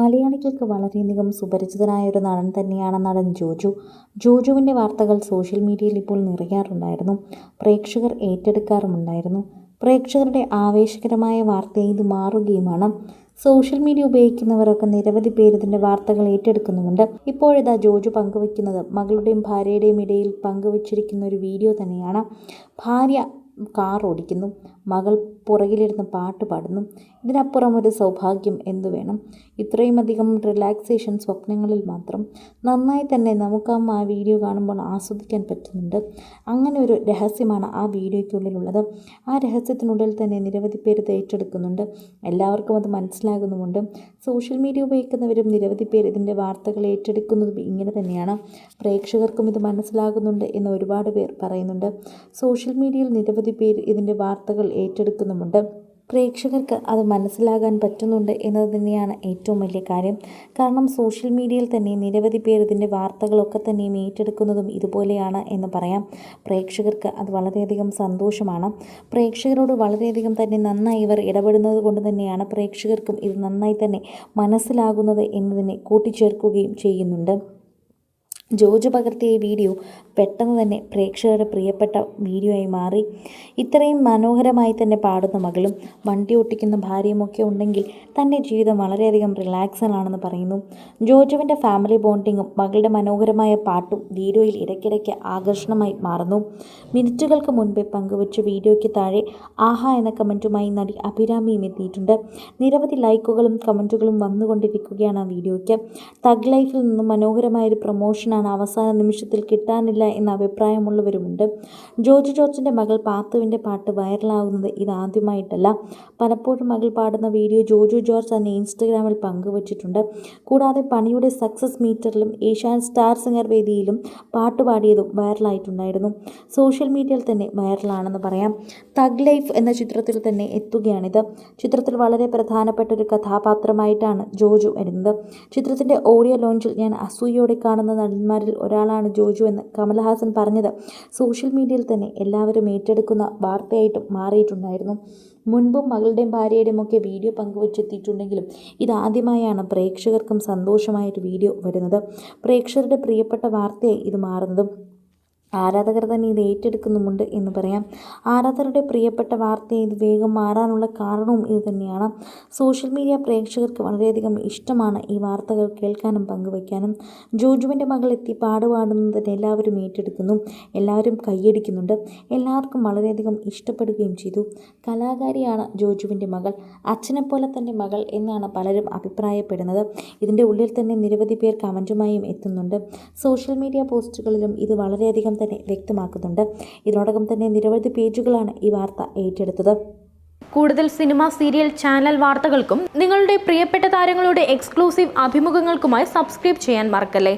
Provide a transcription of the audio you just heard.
മലയാളികൾക്ക് വളരെയധികം സുപരിചിതനായ ഒരു നടൻ തന്നെയാണ് നടൻ ജോജു. ജോജുവിന്റെ വാർത്തകൾ സോഷ്യൽ മീഡിയയിൽ ഇപ്പോൾ നിറയാറുണ്ടായിരുന്നു. പ്രേക്ഷകർ ഏറ്റെടുക്കാറുമുണ്ടായിരുന്നു. പ്രേക്ഷകരുടെ ആവേശകരമായ വാർത്തയായി ഇത് മാറുകയുമാണ്. സോഷ്യൽ മീഡിയ ഉപയോഗിക്കുന്നവരൊക്കെ നിരവധി പേര് ഇതിന്റെ വാർത്തകൾ ഏറ്റെടുക്കുന്നുമുണ്ട്. ഇപ്പോഴിതാ ജോജു പങ്കുവയ്ക്കുന്നത് മകളുടെയും ഭാര്യയുടെയും ഇടയിൽ പങ്കുവച്ചിരിക്കുന്ന ഒരു വീഡിയോ തന്നെയാണ്. ഭാര്യ കാർ ഓടിക്കുന്നു മകൾ പുറകിലിരുന്ന് പാട്ട് പാടുന്നു. ഇതിനപ്പുറം ഒരു സൗഭാഗ്യം എന്തു വേണം? ഇത്രയും അധികം റിലാക്സേഷൻ സ്വപ്നങ്ങളിൽ മാത്രം നന്നായി തന്നെ നമുക്ക് ആ വീഡിയോ കാണുമ്പോൾ ആസ്വദിക്കാൻ പറ്റുന്നുണ്ട്. അങ്ങനെ ഒരു രഹസ്യമാണ് ആ വീഡിയോയ്ക്കുള്ളിലുള്ളത്. ആ രഹസ്യത്തിനുള്ളിൽ തന്നെ നിരവധി പേര് ഏറ്റെടുക്കുന്നുണ്ട്. എല്ലാവർക്കും അത് മനസ്സിലാകുന്നുമുണ്ട്. സോഷ്യൽ മീഡിയ ഉപയോഗിക്കുന്നവരും നിരവധി പേര് ഇതിന്റെ വാർത്തകൾ ഏറ്റെടുക്കുന്നതും ഇങ്ങനെ തന്നെയാണ്. പ്രേക്ഷകർക്കും ഇത് മനസ്സിലാകുന്നുണ്ട് എന്ന് ഒരുപാട് പേർ പറയുന്നുണ്ട്. സോഷ്യൽ മീഡിയയിൽ നിരവധി പേര് ഇതിന്റെ വാർത്തകൾ ഏറ്റെടുക്കുന്നുമുണ്ട്. പ്രേക്ഷകർക്ക് അത് മനസ്സിലാകാൻ പറ്റുന്നുണ്ട് എന്നത് തന്നെയാണ് ഏറ്റവും വലിയ കാര്യം. കാരണം സോഷ്യൽ മീഡിയയിൽ തന്നെ നിരവധി പേർ ഇതിന്റെ വാർത്തകളൊക്കെ തന്നെയും ഏറ്റെടുക്കുന്നതും ഇതുപോലെയാണ് എന്ന് പറയാം. പ്രേക്ഷകർക്ക് അത് വളരെയധികം സന്തോഷമാണ്. പ്രേക്ഷകരോട് വളരെയധികം തന്നെ നന്നായി ഇവർ ഇടപെടുന്നത് കൊണ്ട് തന്നെയാണ് പ്രേക്ഷകർക്കും ഇത് നന്നായി തന്നെ മനസ്സിലാകുന്നത് എന്നതിനെ കൂട്ടിച്ചേർക്കുകയും ചെയ്യുന്നുണ്ട്. ജോജു പകർത്തിയ ഈ വീഡിയോ പെട്ടെന്ന് തന്നെ പ്രേക്ഷകരുടെ പ്രിയപ്പെട്ട വീഡിയോ ആയി മാറി. ഇത്രയും മനോഹരമായി തന്നെ പാടുന്ന മകളും വണ്ടി ഓട്ടിക്കുന്ന ഭാര്യയുമൊക്കെ ഉണ്ടെങ്കിൽ തന്റെ ജീവിതം വളരെയധികം റിലാക്സഡാണെന്ന് പറയുന്നു. ജോജുവിന്റെ ഫാമിലി ബോണ്ടിങ്ങും മകളുടെ മനോഹരമായ പാട്ടും വീഡിയോയിൽ ഇടയ്ക്കിടയ്ക്ക് ആകർഷണമായി മാറുന്നു. മിനിറ്റുകൾക്ക് മുൻപേ പങ്കുവച്ച വീഡിയോയ്ക്ക് താഴെ ആഹാ എന്ന കമന്റുമായി നടി അഭിരാമിയും എത്തിയിട്ടുണ്ട്. നിരവധി ലൈക്കുകളും കമന്റുകളും വന്നുകൊണ്ടിരിക്കുകയാണ് ആ വീഡിയോയ്ക്ക്. തഗ് ലൈഫിൽ നിന്നും മനോഹരമായ ഒരു പ്രൊമോഷനാണ് അവസാന നിമിഷത്തിൽ കിട്ടാനില്ല എന്ന അഭിപ്രായമുള്ളവരുമുണ്ട്. ജോർജ് ജോർജിന്റെ മകൾ പാത്തുവിന്റെ പാട്ട് വൈറലാകുന്നത് ഇതാദ്യമായിട്ടല്ല പലപ്പോഴും മകൾ പാടുന്ന വീഡിയോ ജോജു ജോർജ് തന്നെ ഇൻസ്റ്റഗ്രാമിൽ പങ്കുവച്ചിട്ടുണ്ട്. കൂടാതെ പണിയുടെ സക്സസ് മീറ്ററിലും ഏഷ്യാൻ സ്റ്റാർ സിംഗർ വേദിയിലും പാട്ട് പാടിയതും വൈറലായിട്ടുണ്ടായിരുന്നു. സോഷ്യൽ മീഡിയയിൽ തന്നെ വൈറലാണെന്ന് പറയാം. തഗ് ലൈഫ് എന്ന ചിത്രത്തിൽ തന്നെ എത്തുകയാണിത്. ചിത്രത്തിൽ വളരെ പ്രധാനപ്പെട്ട ഒരു കഥാപാത്രമായിട്ടാണ് ജോജു വരുന്നത്. ചിത്രത്തിന്റെ ഓഡിയോ ലോഞ്ചിൽ ഞാൻ അസൂയോടെ കാണുന്ന നടന്മാരിൽ ഒരാളാണ് ജോജു എന്ന് കമൽഹാസൻ പറഞ്ഞത്. സോഷ്യൽ മീഡിയയിൽ തന്നെ എല്ലാവരും ഏറ്റെടുക്കുന്ന വാർത്തയായിട്ടും മാറിയിട്ടുണ്ടായിരുന്നു. മുൻപും മകളുടെയും ഭാര്യയുടെയും ഒക്കെ വീഡിയോ പങ്കുവച്ചെത്തിയിട്ടുണ്ടെങ്കിലും ഇതാദ്യമായാണ് പ്രേക്ഷകർക്കും സന്തോഷമായൊരു വീഡിയോ വരുന്നത്. പ്രേക്ഷകരുടെ പ്രിയപ്പെട്ട വാർത്തയായി ഇത് മാറുന്നതും ആരാധകർ തന്നെ ഇത് ഏറ്റെടുക്കുന്നുമുണ്ട് എന്ന് പറയാം. ആരാധകരുടെ പ്രിയപ്പെട്ട വാർത്തയെ ഇത് വേഗം മാറാനുള്ള കാരണവും ഇത് തന്നെയാണ്. സോഷ്യൽ മീഡിയ പ്രേക്ഷകർക്ക് വളരെയധികം ഇഷ്ടമാണ് ഈ വാർത്തകൾ കേൾക്കാനും പങ്കുവയ്ക്കാനും. ജോജുവിന്റെ മകൾ എത്തി പാടുപാടുന്നതിന് എല്ലാവരും ഏറ്റെടുക്കുന്നു. എല്ലാവരും കൈയടിക്കുന്നുണ്ട്. എല്ലാവർക്കും വളരെയധികം ഇഷ്ടപ്പെടുകയും ചെയ്തു. കലാകാരിയാണ് ജോജുവിന്റെ മകൾ. അച്ഛനെപ്പോലെ തന്നെ മകൾ എന്നാണ് പലരും അഭിപ്രായപ്പെടുന്നത്. ഇതിന്റെ ഉള്ളിൽ തന്നെ നിരവധി പേർ കമന്റുമായും എത്തുന്നുണ്ട്. സോഷ്യൽ മീഡിയ പോസ്റ്റുകളിലും ഇത് വളരെയധികം തന്നെ വ്യക്തമാക്കുന്നുണ്ട്. ഇതിനോടകം തന്നെ നിരവധി പേജുകളാണ് ഈ വാർത്ത ഏറ്റെടുത്തത്. കൂടുതൽ സിനിമ സീരിയൽ ചാനൽ വാർത്തകൾക്കും നിങ്ങളുടെ പ്രിയപ്പെട്ട താരങ്ങളുടെ എക്സ്ക്ലൂസീവ് അഭിമുഖങ്ങൾക്കുമായി സബ്സ്ക്രൈബ് ചെയ്യാൻ മറക്കല്ലേ?